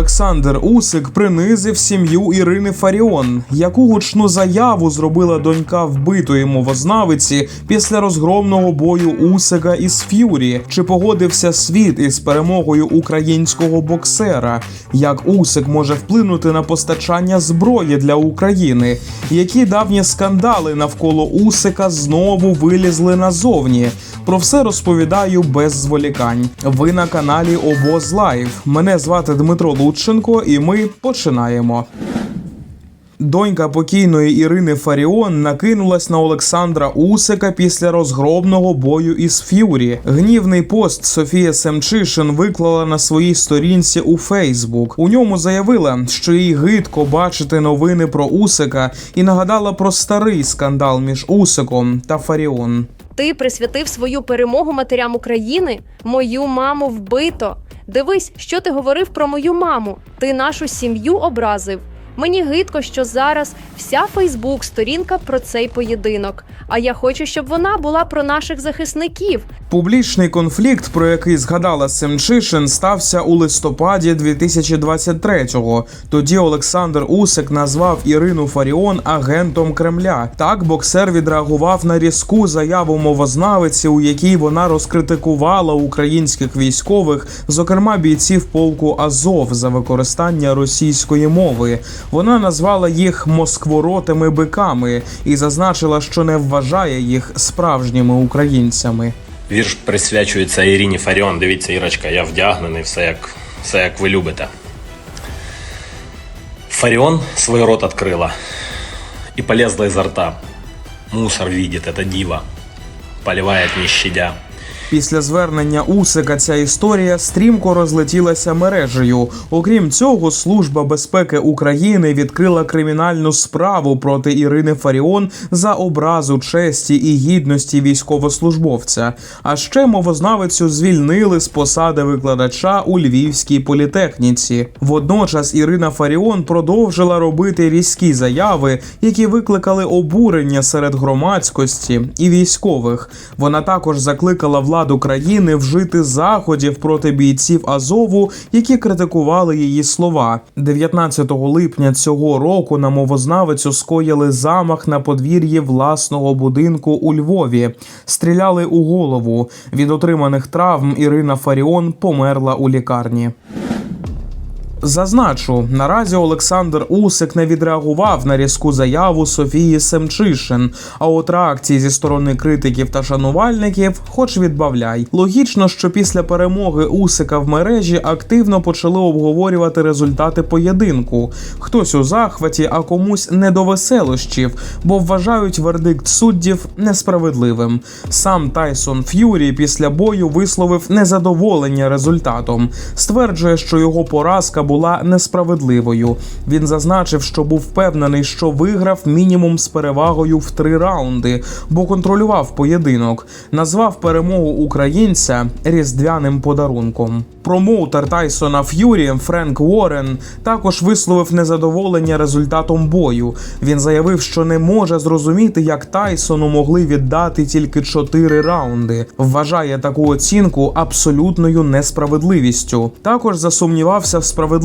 Олександр Усик принизив сім'ю Ірини Фаріон. Яку гучну заяву зробила донька вбитої мовознавиці після розгромного бою Усика із Ф'юрі? Чи погодився світ із перемогою українського боксера? Як Усик може вплинути на постачання зброї для України? Які давні скандали навколо Усика знову вилізли назовні? Про все розповідаю без зволікань. Ви на каналі Обоз Лайв. Мене звати Дмитро Лутченко, і ми починаємо. Донька покійної Ірини Фаріон накинулась на Олександра Усика після розгромного бою із Ф'юрі. Гнівний пост Софія Семчишин виклала на своїй сторінці у Фейсбук. У ньому заявила, що їй гидко бачити новини про Усика і нагадала про старий скандал між Усиком та Фаріон. Ти присвятив свою перемогу матерям України. Мою маму вбито. Дивись, що ти говорив про мою маму. Ти нашу сім'ю образив. Мені гидко, що зараз вся Фейсбук сторінка про цей поєдинок. А я хочу, щоб вона була про наших захисників. Публічний конфлікт, про який згадала Семчишин, стався у листопаді 2023-го. Тоді Олександр Усик назвав Ірину Фаріон агентом Кремля. Так боксер відреагував на різку заяву мовознавиці, у якій вона розкритикувала українських військових, зокрема бійців полку Азов за використання російської мови. Вона назвала їх москворотими биками і зазначила, що не вважає їх справжніми українцями. Вірш присвячується Ірині Фаріон. Дивіться, Ірочка, я вдягнений, все як, все як ви любите. Фаріон свой рот открыла и полезла изо рта. Мусор видит, это дива. Поливает не щадя. Після звернення Усика ця історія стрімко розлетілася мережею. Окрім цього, Служба безпеки України відкрила кримінальну справу проти Ірини Фаріон за образу честі і гідності військовослужбовця. А ще мовознавицю звільнили з посади викладача у Львівській політехніці. Водночас Ірина Фаріон продовжила робити різкі заяви, які викликали обурення серед громадськості і військових. Вона також закликала владу країни вжити заходів проти бійців Азову, які критикували її слова. 19 липня цього року на мовознавицю скоїли замах на подвір'ї власного будинку у Львові. Стріляли у голову. Від отриманих травм Ірина Фаріон померла у лікарні. Зазначу, наразі Олександр Усик не відреагував на різку заяву Софії Семчишин. А от реакції зі сторони критиків та шанувальників, хоч відбавляй. Логічно, що після перемоги Усика в мережі активно почали обговорювати результати поєдинку. Хтось у захваті, а комусь не до веселощів, бо вважають вердикт суддів несправедливим. Сам Тайсон Ф'юрі після бою висловив незадоволення результатом. Стверджує, що його поразка була несправедливою. Він зазначив, що був впевнений, що виграв мінімум з перевагою в три раунди, бо контролював поєдинок. Назвав перемогу українця різдвяним подарунком. Промоутер Тайсона Ф'юрі Френк Уоррен також висловив незадоволення результатом бою. Він заявив, що не може зрозуміти, як Тайсону могли віддати тільки чотири раунди. Вважає таку оцінку абсолютною несправедливістю. Також засумнівався в справедливості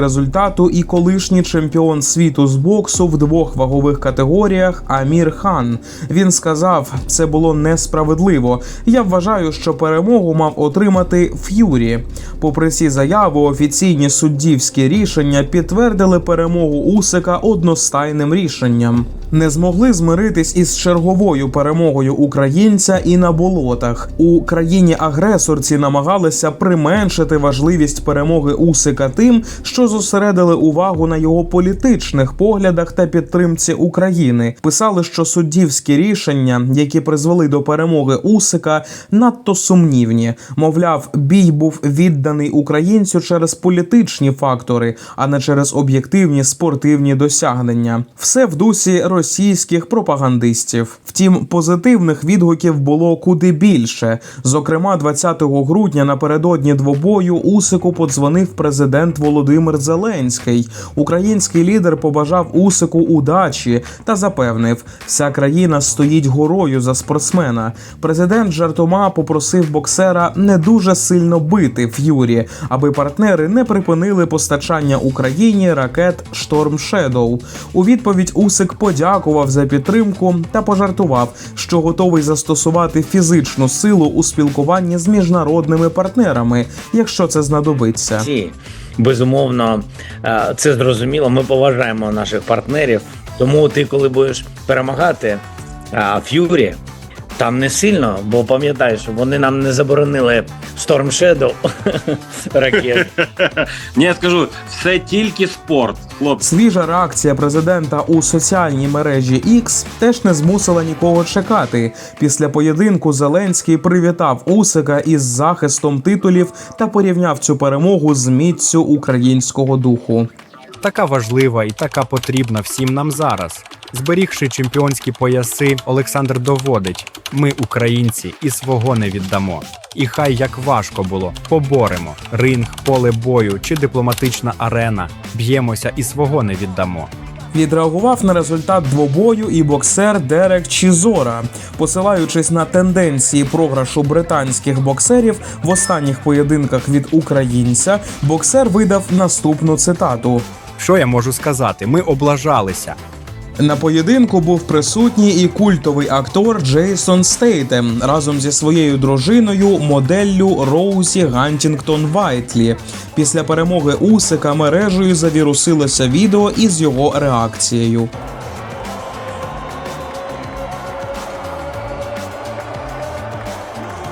результату і колишній чемпіон світу з боксу в двох вагових категоріях Амір Хан. Він сказав, це було несправедливо. Я вважаю, що перемогу мав отримати Ф'юрі. Попри ці заяви, офіційні суддівські рішення підтвердили перемогу Усика одностайним рішенням. Не змогли змиритись із черговою перемогою українця і на болотах. У країні-агресорці намагалися применшити важливість перемоги Усика тим, що зосередили увагу на його політичних поглядах та підтримці України. Писали, що суддівські рішення, які призвели до перемоги Усика, надто сумнівні. Мовляв, бій був відданий українцю через політичні фактори, а не через об'єктивні спортивні досягнення. Все в дусі російських пропагандистів. Втім, позитивних відгуків було куди більше. Зокрема, 20 грудня напередодні двобою Усику подзвонив президент Володимир Зеленський. Український лідер побажав Усику удачі та запевнив, вся країна стоїть горою за спортсмена. Президент жартома попросив боксера не дуже сильно бити Ф'юрі, аби партнери не припинили постачання Україні ракет Шторм Шедоу. У відповідь Усик подякував за підтримку та пожартував, що готовий застосувати фізичну силу у спілкуванні з міжнародними партнерами, якщо це знадобиться. Безумовно, е, це зрозуміло. Ми поважаємо наших партнерів. Тому ти, коли будеш перемагати е, Ф'юрі, там не сильно, бо пам'ятаєш, вони нам не заборонили Storm Shadow ракет. Ні, я скажу, все тільки спорт, хлопці. Свіжа реакція президента у соціальній мережі X теж не змусила нікого чекати. Після поєдинку Зеленський привітав Усика із захистом титулів та порівняв цю перемогу з міццю українського духу. така важлива і така потрібна всім нам зараз. Зберігши чемпіонські пояси, Олександр доводить: ми, українці, і свого не віддамо. І хай як важко було, поборемо ринг, поле бою чи дипломатична арена. Б'ємося і свого не віддамо. Відреагував на результат двобою і боксер Дерек Чізора, посилаючись на тенденції програшу британських боксерів в останніх поєдинках від українця, боксер видав наступну цитату. Що я можу сказати? Ми облажалися. На поєдинку був присутній і культовий актор Джейсон Стейтем разом зі своєю дружиною, моделлю Роузі Гантінгтон Вайтлі. Після перемоги Усика мережею завірусилося відео із його реакцією.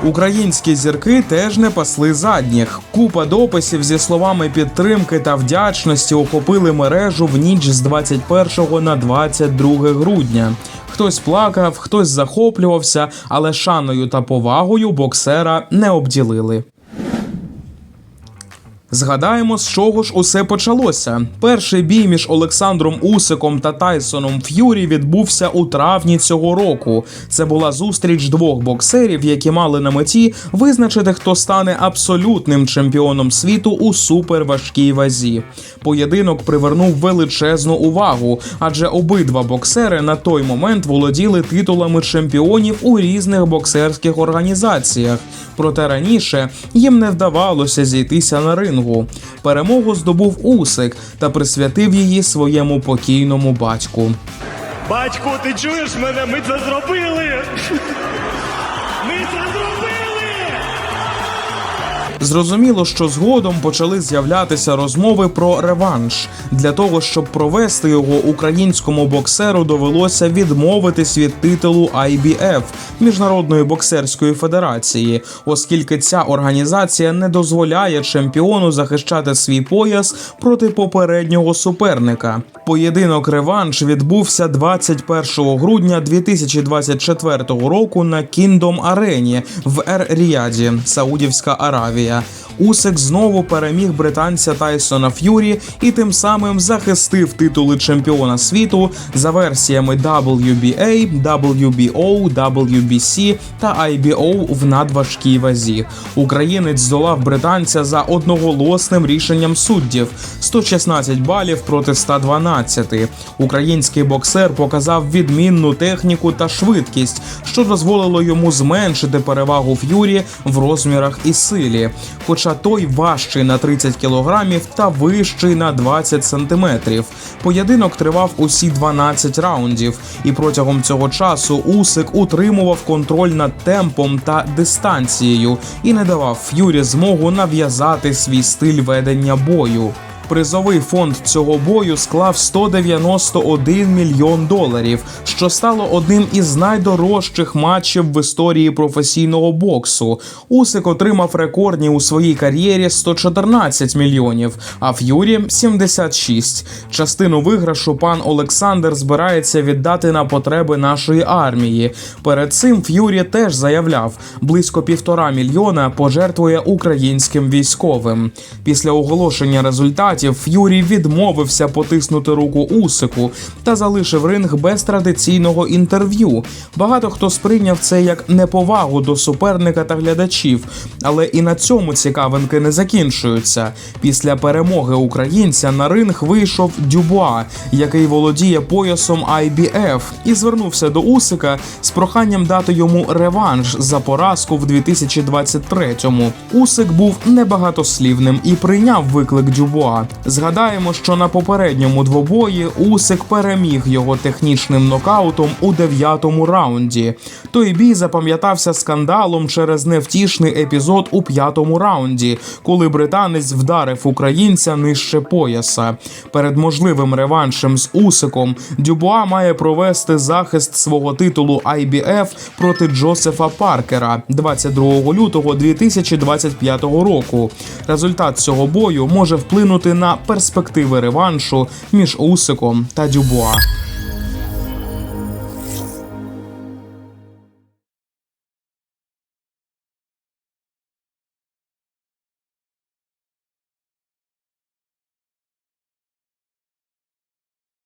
Українські зірки теж не пасли задніх. Купа дописів зі словами підтримки та вдячності охопили мережу в ніч з 21 на 22 грудня. Хтось плакав, хтось захоплювався, але шаною та повагою боксера не обділили. Згадаємо, з чого ж усе почалося. Перший бій між Олександром Усиком та Тайсоном Ф'юрі відбувся у травні цього року. Це була зустріч двох боксерів, які мали на меті визначити, хто стане абсолютним чемпіоном світу у суперважкій вазі. Поєдинок привернув величезну увагу, адже обидва боксери на той момент володіли титулами чемпіонів у різних боксерських організаціях. Проте раніше їм не вдавалося зійтися на рингу. Перемогу здобув Усик та присвятив її своєму покійному батьку. Батьку, ти чуєш мене? Ми це зробили! Зрозуміло, що згодом почали з'являтися розмови про реванш. Для того щоб провести його українському боксеру довелося відмовитись від титулу IBF Міжнародної боксерської федерації, оскільки ця організація не дозволяє чемпіону захищати свій пояс проти попереднього суперника. Поєдинок реванш відбувся 21 грудня 2024 року на Кіндом Арені в Ер-Ріаді, Саудівська Аравія. Усик знову переміг британця Тайсона Ф'юрі і тим самим захистив титули чемпіона світу за версіями WBA, WBO, WBC та IBO в надважкій вазі. Українець здолав британця за одноголосним рішенням суддів 116 балів проти 112. Український боксер показав відмінну техніку та швидкість, що дозволило йому зменшити перевагу Ф'юрі в розмірах і силі. Хоча той важчий на 30 кілограмів та вищий на 20 сантиметрів. Поєдинок тривав усі 12 раундів, і протягом цього часу Усик утримував контроль над темпом та дистанцією і не давав Ф'юрі змогу нав'язати свій стиль ведення бою. Призовий фонд цього бою склав 191 мільйон доларів, що стало одним із найдорожчих матчів в історії професійного боксу. Усик отримав рекордні у своїй кар'єрі 114 мільйонів, а Ф'юрі 76. Частину виграшу пан Олександр збирається віддати на потреби нашої армії. Перед цим Ф'юрі теж заявляв, близько півтора мільйона пожертвує українським військовим. Після оголошення результатів результатів Ф'юрі відмовився потиснути руку Усику та залишив ринг без традиційного інтерв'ю. Багато хто сприйняв це як неповагу до суперника та глядачів, але і на цьому цікавинки не закінчуються. Після перемоги українця на ринг вийшов Дюбуа, який володіє поясом IBF, і звернувся до Усика з проханням дати йому реванш за поразку в 2023-му. Усик був небагатослівним і прийняв виклик Дюбуа. Згадаємо, що на попередньому двобої Усик переміг його технічним нокаутом у дев'ятому раунді. Той бій запам'ятався скандалом через невтішний епізод у п'ятому раунді, коли британець вдарив українця нижче пояса. Перед можливим реваншем з Усиком Дюбуа має провести захист свого титулу IBF проти Джозефа Паркера 22 лютого 2025 року. Результат цього бою може вплинути на перспективи реваншу між Усиком та Дюбуа.